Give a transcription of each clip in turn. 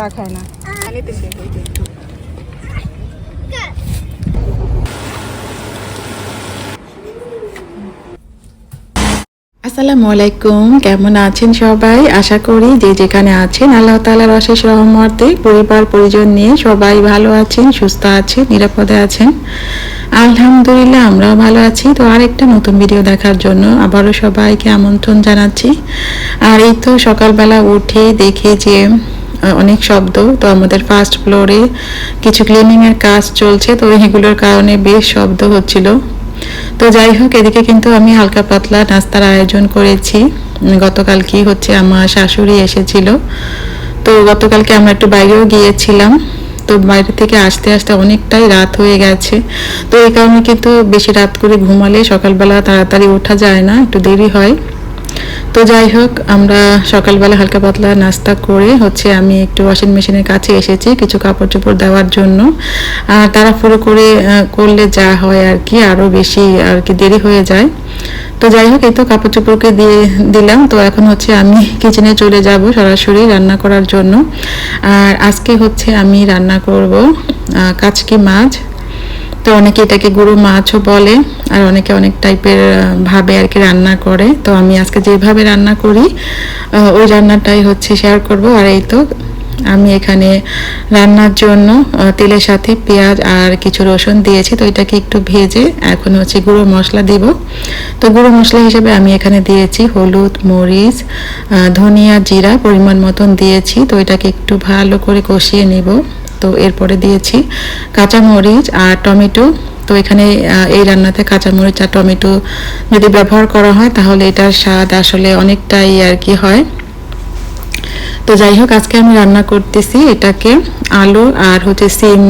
চা খায় না। আসসালামু আলাইকুম কেমন আছেন সবাই? আশা করি যে যেখানে আছেন আল্লাহ তালার অশেষ রহমতে পরিবার পরিজন নিয়ে সবাই ভালো আছেন সুস্থ আছেন নিরাপদে আছেন। আলহামদুলিল্লাহ আমরাও ভালো আছি। তো আরেকটা নতুন ভিডিও দেখার জন্য আবারও সবাইকে আমন্ত্রণ জানাচ্ছি। আর এই তো সকালবেলা উঠে দেখে যে অনেক শব্দ। তো আমাদের ফার্স্ট ফ্লোরে কিছু ক্লিনিং এর কাজ চলছে, তো এগুলোর কারণে বেশ শব্দ হচ্ছিল। তো যাই হোক, এদিকে কিন্তু আমি হালকা পাতলা নাস্তার আয়োজন করেছি। গতকাল কি হচ্ছে, আমার শাশুড়ি এসেছিল। তো গতকালকে আমরা একটু বাইরেও গিয়েছিলাম। তো বাইরে থেকে আসতে আসতে অনেকটাই রাত হয়ে গেছে। তো এই কারণে কিন্তু বেশি রাত করে ঘুমালে সকালবেলা তাড়াতাড়ি ওঠা যায় না, একটু দেরি হয়। তো যাই হোক, আমরা সকালবেলা হালকা পাতলা নাস্তা করে হচ্ছে আমি একটু ওয়াশিং মেশিনের কাছে এসেছি কিছু কাপড় চোপড় দেওয়ার জন্য। আর তাড়াহুড়ো করে করলে যা হয় আর কি আরও বেশি আর কি দেরি হয়ে যায়। তো যাই হোক, এই তো কাপড় চোপড়কে দিয়ে দিলাম। তো এখন হচ্ছে আমি কিচেনে চলে যাব সরাসরি রান্না করার জন্য। আর আজকে হচ্ছে আমি রান্না করব কাচকি মাছ। তো অনেকে এটাকে গুঁড়ো মাছও বলে, আর অনেকে অনেক টাইপের ভাবে আর কি রান্না করে। তো আমি আজকে যেভাবে রান্না করি ওই রান্নাটাই হচ্ছে শেয়ার করব। আর এই তো আমি এখানে রান্নার জন্য তেলের সাথে পেঁয়াজ আর কিছু রসুন দিয়েছি। তো এটাকে একটু ভেজে এখন হচ্ছে গুঁড়ো মশলা দিব। তো গুঁড়ো মশলা হিসেবে আমি এখানে দিয়েছি হলুদ, মরিচ ধনিয়া, জিরা পরিমাণ মতন দিয়েছি। তো এটাকে একটু ভালো করে কষিয়ে নেব। তো এরপরে দিয়েছি কাঁচামরিচ আর টমেটো। তো এখানে এই রান্নাতে কাঁচামরিচ আর টমেটো যদি ব্যবহার করা হয়, তাহলে এটার স্বাদ আসলে অনেকটাই আর কি হয়। তো যাই হোক, আজকে আমি রান্না করতেছি এটাকে আলু আর হচ্ছে সিম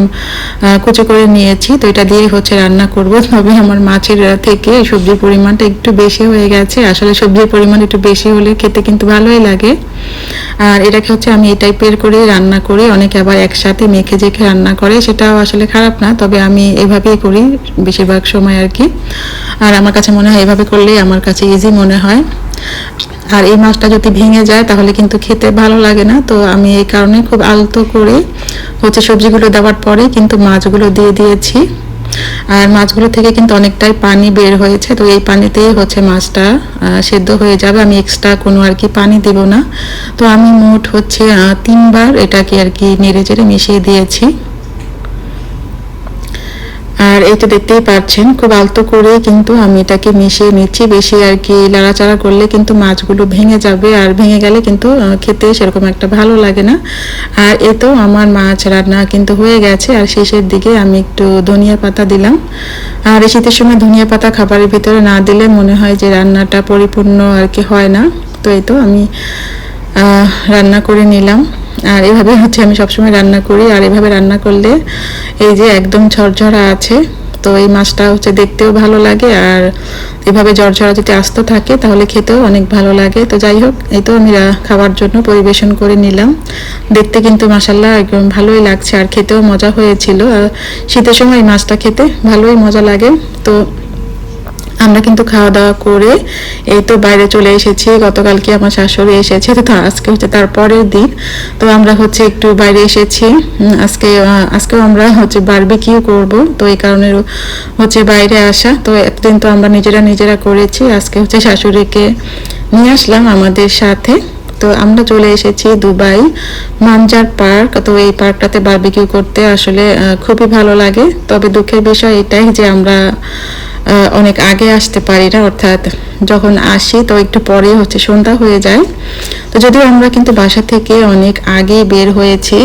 কুচো করে নিয়েছি। তো এটা দিয়ে হচ্ছে রান্না করব। তবে আমার মাছের থেকে সবজির পরিমাণটা একটু বেশি হয়ে গেছে। আসলে সবজির পরিমাণ একটু বেশি হলে খেতে কিন্তু ভালোই লাগে। আর এটাকে হচ্ছে আমি এই টাইপের করে রান্না করি। অনেকে আবার একসাথে মেখে জেখে রান্না করে। সেটাও আসলে খারাপ না, তবে আমি এভাবেই করি বেশিরভাগ সময় আর কি। আর আমার কাছে মনে হয় এভাবে করলেই আমার কাছে ইজি মনে হয়। আর এই মাছটা যদি ভেঙে যায়, তাহলে কিন্তু খেতে ভালো লাগে না। তো আমি এই কারণে খুব আলতো করে হচ্ছে সবজিগুলো দেওয়ার পরে কিন্তু মাছগুলো দিয়ে দিয়েছি। আর মাছগুলো থেকে কিন্তু অনেকটাই পানি বের হয়েছে। তো এই পানিতেই হচ্ছে মাছটা সেদ্ধ হয়ে যাবে। আমি এক্সট্রা কোনো আর কি পানি দেব না। তো আমি মোট হচ্ছে তিনবার এটাকে আর কি নেড়ে চেড়ে মিশিয়ে দিয়েছি। আর তো দেখতেই পাচ্ছেন খুব আলতো করে কিন্তু আমি এটাকে মিশিয়ে নিচ্ছি। বেশি আর কি লাড়াচাড়া করলে কিন্তু মাছগুলো ভেঙে যাবে, আর ভেঙে গেলে কিন্তু খেতে সেরকম একটা ভালো লাগে না। আর এ তো আমার মাছ রান্না কিন্তু হয়ে গেছে, আর শেষের দিকে আমি একটু ধনিয়া পাতা দিলাম। আর এই শীতের সময় ধনিয়া পাতা খাবারের ভিতরে না দিলে মনে হয় যে রান্নাটা পরিপূর্ণ আর কি হয় না। তো এই তো আমি রান্না করে নিলাম। আর এভাবে হচ্ছে আমি সবসময় রান্না করি, আর এভাবে রান্না করলে এই যে একদম ঝরঝরা আছে, তো এই মাছটা হচ্ছে দেখতেও ভালো লাগে, আর এভাবে ঝরঝরা যদি আস্ত থাকে তাহলে খেতেও অনেক ভালো লাগে। তো যাই হোক, এই তো আমি খাওয়ার জন্য পরিবেশন করে নিলাম। দেখতে কিন্তু মাসাল্লাহ একদম ভালোই লাগছে, আর খেতেও মজা হয়েছিল। আর শীতের সময় এই মাছটা খেতে ভালোই মজা লাগে। তো আমরা কিন্তু খাওয়া দাওয়া করে এই তো বাইরে চলে এসেছি। গতকালকে আমার শাশুড়ি এসেছে? তো আজকে হচ্ছে তার পরের দিন। তো আমরা হচ্ছে একটু বাইরে এসেছি। আজকে আজকেও আমরা হচ্ছে বারবিকিউ করব। তো এই কারণে হচ্ছে বাইরে আসা। তো এতদিন তো আমরা নিজেরা নিজেরা করেছি। আজকে হচ্ছে শাশুড়িকে নিয়ে আসলাম আমাদের সাথে। তো আমরা চলে এসেছি দুবাই, মানজার পার্ক। তো এই পার্কটাতে বারবিকিউ করতে আসলে খুবই ভালো লাগে। তবে দুঃখের বিষয় এটাই যে আমরা অনেক আগে আসতে পারি না, অর্থাৎ যখন আসি তো একটু পরে হচ্ছে সন্ধ্যা হয়ে যায়। তো যদিও আমরা কিন্তু বাসা থেকে অনেক আগে বের হয়েছি,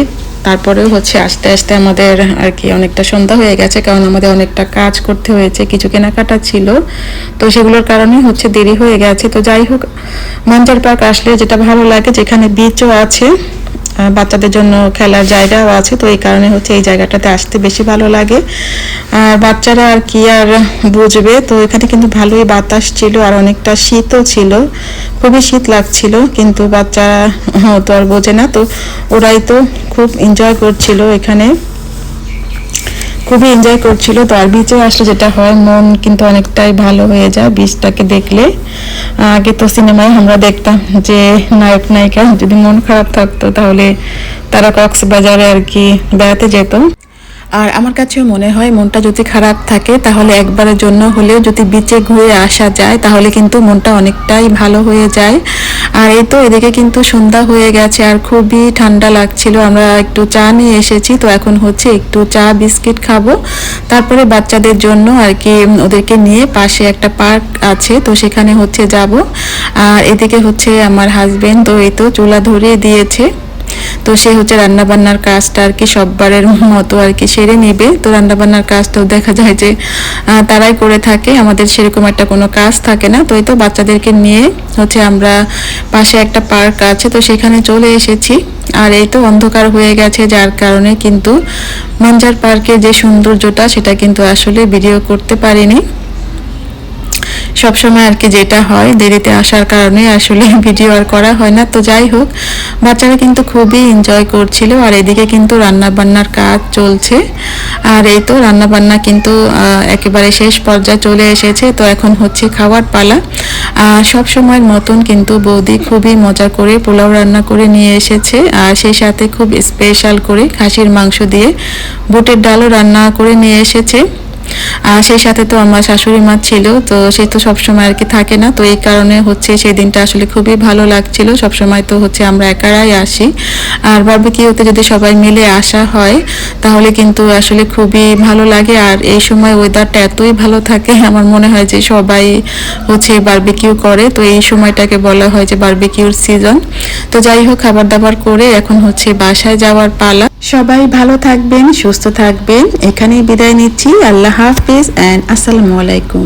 তারপরেও হচ্ছে আস্তে আস্তে আমাদের আর কি অনেকটা সন্ধ্যা হয়ে গেছে, কারণ আমাদের অনেকটা কাজ করতে হয়েছে, কিছু কেনাকাটা ছিল। তো সেগুলোর কারণে হচ্ছে দেরি হয়ে গেছে। তো যাই হোক, মাঞ্জার পার্ক আসলে যেটা ভালো লাগে, যেখানে বিচও আছে বাচ্চাদের জন্য খেলার জায়গাও আছে, তো এই কারণে হচ্ছে এই জায়গাটাতে আসতে বেশি ভালো লাগে। আর বাচ্চারা আর কি আর বুঝবে, তো এখানে কিন্তু ভালোই বাতাস ছিল আর অনেকটা শীতও ছিল। খুবই শীত লাগছিল, কিন্তু বাচ্চারা তো আর বোঝে না, তো ওরাই তো খুব এনজয় করছিল এখানে। খুবই এনজয় করছিল। তো আর বিচে আসলে যেটা হয়, মন কিন্তু অনেকটাই ভালো হয়ে যায় বিচটাকে দেখলে। আগে তো সিনেমায় আমরা দেখতাম যে, নায়ক, নায়িকা যদি মন খারাপ থাকতো তাহলে তারা কক্সবাজারে আর কি বেড়াতে যেত। আর আমার কাছেও মনে হয়, মনটা যদি খারাপ থাকে তাহলে একবারের জন্য হলেও যদি বিচে ঘুরে আসা যায়, তাহলে কিন্তু মনটা অনেকটাই ভালো হয়ে যায়। আর এই তো এদিকে কিন্তু সন্ধ্যা হয়ে গেছে আর খুবই ঠান্ডা লাগছিল। আমরা একটু চা নিয়ে এসেছি, তো এখন হচ্ছে একটু চা, বিস্কিট খাব। তারপরে বাচ্চাদের জন্য আর কি ওদেরকে নিয়ে পাশে একটা পার্ক আছে, তো সেখানে হচ্ছে যাব। আর এদিকে হচ্ছে আমার হাজবেন্ড তো এই তো চুলা ধরিয়ে দিয়েছে। তো সে হচ্ছে রান্না বান্নার কাজটা আর কি সববারের মতো আর কি সেরে নেবে। তো রান্না বান্নার কাজটাও দেখা যায় যে তারাই করে থাকে। আমাদের সেরকম একটা কোনো কাজ থাকে না। তো এই তো বাচ্চাদেরকে নিয়ে হচ্ছে আমরা পাশে একটা পার্ক আছে, তো সেখানে চলে এসেছি। আর এই তো অন্ধকার হয়ে গেছে, যার কারণে কিন্তু মঞ্জার পার্কের যে সৌন্দর্যটা, সেটা কিন্তু আসলে ভিডিও করতে পারিনি। সবসময় আর কি যেটা হয়, দেরিতে আসার কারণে আসলে ভিডিও আর করা হয় না। তো যাই হোক, বাচ্চারা কিন্তু খুবই এনজয় করছিল আর এদিকে কিন্তু রান্না বান্নার কাজ চলছে। আর এই তো রান্না বান্না কিন্তু একেবারে শেষ পর্যায়ে চলে এসেছে। তো এখন হচ্ছে খাওয়ার পালা। আর সব সময়ের মতন কিন্তু বৌদি খুবই মজা করে পোলাও রান্না করে নিয়ে এসেছে। আর সেই সাথে খুব স্পেশাল করে খাসির মাংস দিয়ে বুটের ডালও রান্না করে নিয়ে এসেছে। আর সেই সাথে তো আমার শাশুড়ি মা ছিল, তো সে তো সবসময় আর কি থাকে না। তো এই কারণে হচ্ছে সেই দিনটা আসলে খুবই ভালো লাগছিল। সবসময় তো হচ্ছে আমরা একারাই আসি। আর বারবিকিউতে যদি সবাই মিলে আসা হয়, তাহলে কিন্তু আসলে খুবই ভালো লাগে। আর এই সময় ওয়েদারটা এতই ভালো থাকে, আমার মনে হয় যে সবাই হচ্ছে বারবিকিউ করে। তো এই সময়টাকে বলা হয় যে বারবিকিউর সিজন তো যাই হোক খাবার দাবার করে এখন হচ্ছে বাসায় যাওয়ার পালা। সবাই ভালো থাকবেন, সুস্থ থাকবেন। এখানেই বিদায় নিচ্ছি। আল্লাহ হাফিজ অ্যান্ড আসসালামু আলাইকুম।